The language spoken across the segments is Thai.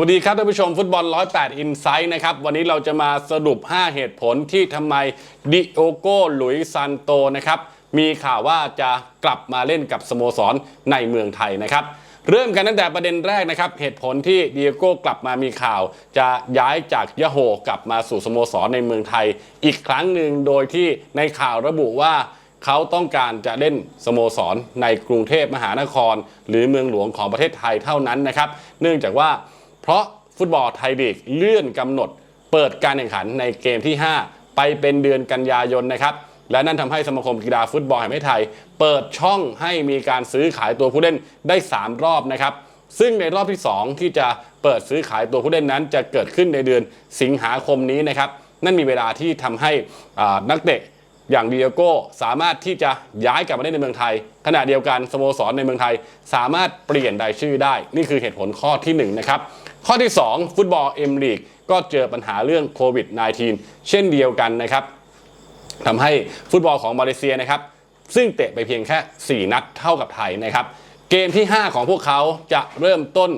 วัสดีครับท่านผู้ชมฟุตบอล 108อินไซต์นะครับ วันนี้เราจะมาสรุป 5 เหตุผลที่ทำไมดิโอโกหลุยซันโตนะครับ มีข่าวว่าจะกลับมาเล่นกับสโมสรในเมืองไทยนะครับ เริ่มกันตั้งแต่ประเด็นแรกนะครับ เหตุผลที่ดิโอโกกลับมามีข่าว จะย้ายจากยะโฮกลับมาสู่สโมสรในเมืองไทย อีกครั้งหนึ่งโดยที่ในข่าวระบุว่าเขาต้องการจะเล่นสโมสรในกรุงเทพมหานคร หรือเมืองหลวงของประเทศไทยเท่านั้นนะครับ เนื่องจากว่า เพราะฟุตบอลไทยลีกเลื่อนกำหนด เปิดการแข่งขันในเกมที่ 5 ไปเป็นเดือนกันยายนนะครับและนั่นทำให้สมาคมกีฬาฟุตบอลแห่งประเทศไทย เปิดช่องให้มีการซื้อขายตัวผู้เล่นได้ 3 รอบนะครับ ซึ่งในรอบที่ 2 ที่จะเปิดซื้อขายตัวผู้เล่นนั้น จะเกิดขึ้นในเดือนสิงหาคมนี้นะครับ นั่นมีเวลาที่ทำให้นักเตะอย่างดิเอโก้สามารถที่จะย้ายกลับมาเล่นในเมืองไทย ขณะเดียวกันสโมสรในเมืองไทย สามารถเปลี่ยนรายชื่อได้ นี่คือเหตุผลข้อที่1นะครับ ข้อที่ 2 ฟุตบอลเอ็มลีกก็เจอปัญหาเรื่องโควิด -19 เช่นเดียวกันนะครับทำให้ฟุตบอลของมาเลเซียนะครับ ซึ่งเตะไปเพียงแค่ 4 นัดเท่ากับไทยนะครับ เกมที่ 5 ของพวกเขาจะเริ่มต้น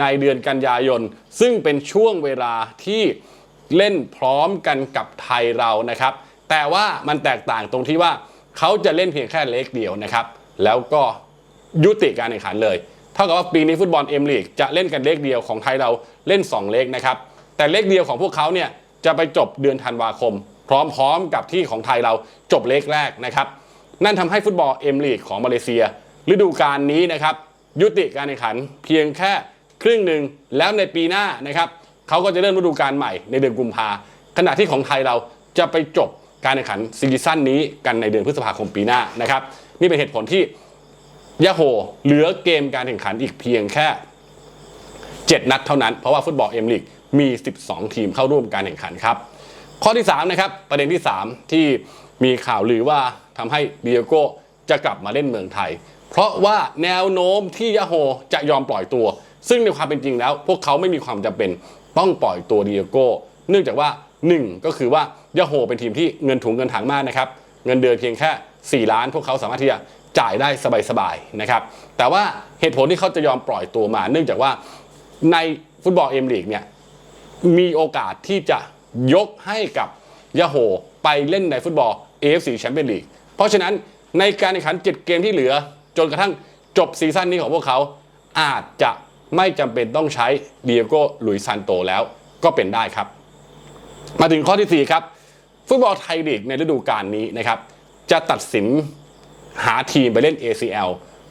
ในเดือนกันยายน ซึ่งเป็นช่วงเวลาที่เล่นพร้อมกันกับไทยเรานะครับ แต่ว่ามันแตกต่างตรงที่ว่าเขาจะเล่นเพียงแค่เล็กเดียวนะครับ แล้วก็ยุติการแข่งขันเลย ท่ากับว่าปีนี้ฟุตบอลเอ็มลีกจะเล่นกันเล็กเดียวของไทยเราเล่น 2 เล็กนะครับ แต่เล็กเดียวของพวกเขาเนี่ยจะไปจบเดือนธันวาคม พร้อมๆกับที่ของไทยเราจบเล็กแรกนะครับ นั่นทำให้ฟุตบอลเอ็มลีกของมาเลเซีย ฤดูกาลนี้นะครับ ยุติการแข่งขันเพียงแค่ครึ่งหนึ่งแล้วในปีหน้านะครับเขาก็จะเริ่มฤดูกาลใหม่ในเดือนกุมภาขณะที่ของไทยเราจะไปจบการแข่งขันซีซั่นนี้กันในเดือนพฤษภาคมปีหน้านะครับนี่เป็นเหตุผลที่ ยาโฮเหลือเกมการแข่งขันอีกเพียงแค่ 7 นัดเท่านั้น เพราะว่าฟุตบอลเอ็มลีกมี 12 ทีมเข้าร่วมการแข่งขันครับ ข้อที่3นะครับประเด็นที่ 3 ที่มีข่าวลือว่าทำให้ดิเอโก้จะกลับมาเล่นเมืองไทย เพราะว่าแนวโน้มที่ยาโฮจะยอมปล่อยตัว ซึ่งในความเป็นจริงแล้ว พวกเขาไม่มีความจำเป็นต้องปล่อยตัวเดิเอโก้เนื่องจากว่า 1 ก็คือว่ายาโฮเป็นทีมที่เงินถุงเงินถังมากนะครับ เงินเดือนเพียงแค่ 4 ล้าน พวกเขาสามารถที่จะ จ่ายได้สบายๆนะครับ แต่ว่าเหตุผลที่เขาจะยอมปล่อยตัวมา เนื่องจากว่าในฟุตบอลเอ็มลีกเนี่ยมีโอกาสที่จะยกให้กับยาโฮไปเล่นในฟุตบอล AFC แชมเปี้ยนลีกเพราะฉะนั้นในการแข่งขัน 7 เกมที่เหลือ จนกระทั่งจบซีซั่นนี้ของพวกเขาอาจจะไม่จำเป็นต้องใช้เดียโก้หลุยซานโตแล้วก็เป็นได้ครับ มาถึงข้อที่ 4 ครับ ฟุตบอลไทยลีกในฤดูกาลนี้นะครับ จะตัดสิน หาทีมไปเล่น ACL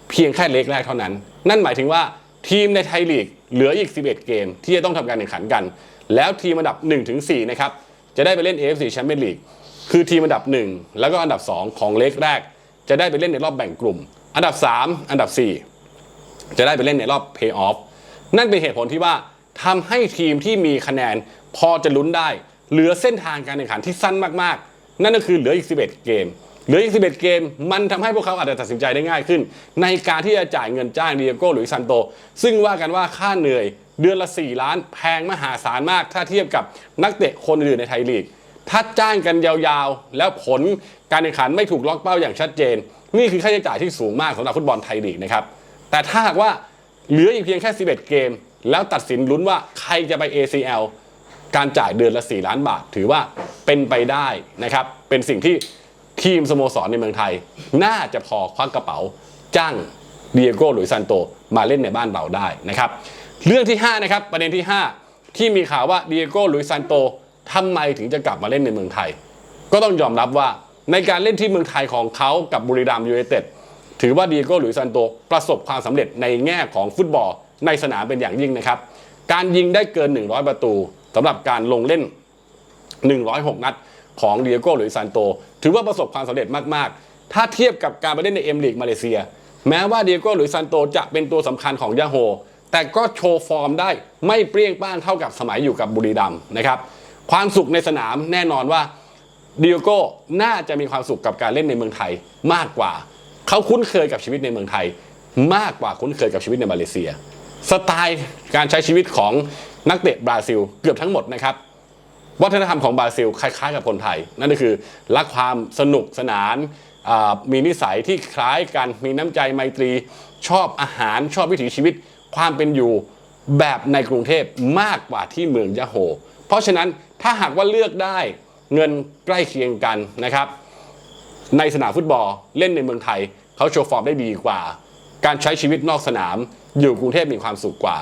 เพียงแค่เล็กแรกเท่านั้น นั่นหมายถึงว่าทีมในไทยลีกเหลืออีก 11 เกม ที่จะต้องทำการแข่งขันกัน แล้วทีมอันดับ 1-4 นะครับ จะได้ไปเล่น AFC Champions League คือทีมอันดับ 1 แล้วก็อันดับ 2 ของเล็กแรก จะได้ไปเล่นในรอบแบ่งกลุ่ม อันดับ 3 อันดับ 4 จะได้ไปเล่นในรอบ Play Off นั่นเป็นเหตุผลที่ว่าทำให้ทีมที่มีคะแนนพอจะลุ้นได้ เหลือเส้นทางการแข่งขันที่สั้นมากๆ นั่นก็คือเหลืออีก 11 เกม เหลืออีก 11 เกม มันทำให้พวกเขาอาจจะตัดสินใจได้ง่ายขึ้น ในการที่จะจ่ายเงินจ้างเดียโก้หรือซันโต ซึ่งว่ากันว่าค่าเหนื่อยเดือนละ 4 ล้านแพงมหาศาลมาก ถ้าเทียบกับนักเตะคนอื่นในไทยลีก ถ้าจ้างกันยาวๆ แล้วผลการแข่งขันไม่ถูกล็อกเป้าอย่างชัดเจน นี่คือค่าใช้จ่ายที่สูงมากสำหรับฟุตบอลไทยลีกนะครับแต่ถ้าหากว่าเหลืออีกเพียงแค่ 11 เกม แล้วตัดสินลุ้นว่าใครจะไป ACL การจ่ายเดือนละ 4 ล้านบาท ถือว่าเป็นไปได้นะครับเป็นสิ่งที่ ทีมสโมสรในเมืองไทย น่าจะพอควักกระเป๋า จ้างเดียโก้หลุยซันโตมาเล่นในบ้านเราได้นะครับ เรื่องที่ 5 นะครับ ประเด็นที่ 5 ที่มีข่าวว่าเดียโก้หลุยซันโตทำไมถึงจะกลับมาเล่นในเมืองไทย ก็ต้องยอมรับว่าในการเล่นที่เมืองไทยของเขากับบุรีรัมยูไนเต็ดถือว่าเดียโก้หลุยซันโตประสบความสำเร็จในแง่ของฟุตบอลในสนามเป็นอย่างยิ่งนะครับ การยิงได้เกิน 100 ประตูสำหรับการลงเล่น 106 นัดของเดียโก้หลุยซานโต ถือว่าประสบความสำเร็จมากๆ ถ้าเทียบกับการไปเล่นในเอ็มลีกมาเลเซีย แม้ว่าเดียโก้หลุยซานโตจะเป็นตัวสำคัญของยาโฮ แต่ก็โชว์ฟอร์มได้ไม่เปรี้ยงป้างเท่ากับสมัยอยู่กับบุรีรัมย์นะครับความสุขในสนามแน่นอนว่าเดิโอโก้น่าจะมีความสุขกับการเล่นในเมืองไทยมากกว่า เขาคุ้นเคยกับชีวิตในเมืองไทย มากกว่าคุ้นเคยกับชีวิตในมาเลเซีย สไตล์การใช้ชีวิตของนักเตะบราซิลเกือบทั้งหมดนะครับ วัฒนธรรมของบราซิลคล้ายๆกับคนไทย นั่นก็คือรักความสนุกสนาน มีนิสัยที่คล้ายกันมีน้ำใจไมตรี ชอบอาหารชอบวิถีชีวิต ความเป็นอยู่แบบในกรุงเทพมากกว่าที่เมืองยะโฮ เพราะฉะนั้นถ้าหากว่าเลือกได้เงินใกล้เคียงกันนะครับ ในสนามฟุตบอลเล่นในเมืองไทยเขาโชว์ฟอร์มได้ดีกว่า การใช้ชีวิตนอกสนามอยู่กรุงเทพมีความสุขกว่า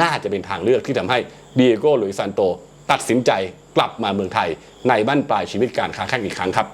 น่าจะเป็นทางเลือกที่ทำให้ดีเอโก้หลุยซานโต ตัดสินใจกลับมาเมืองไทยในบ้านปลายชีวิตการค้าแข่งอีกครั้งครับ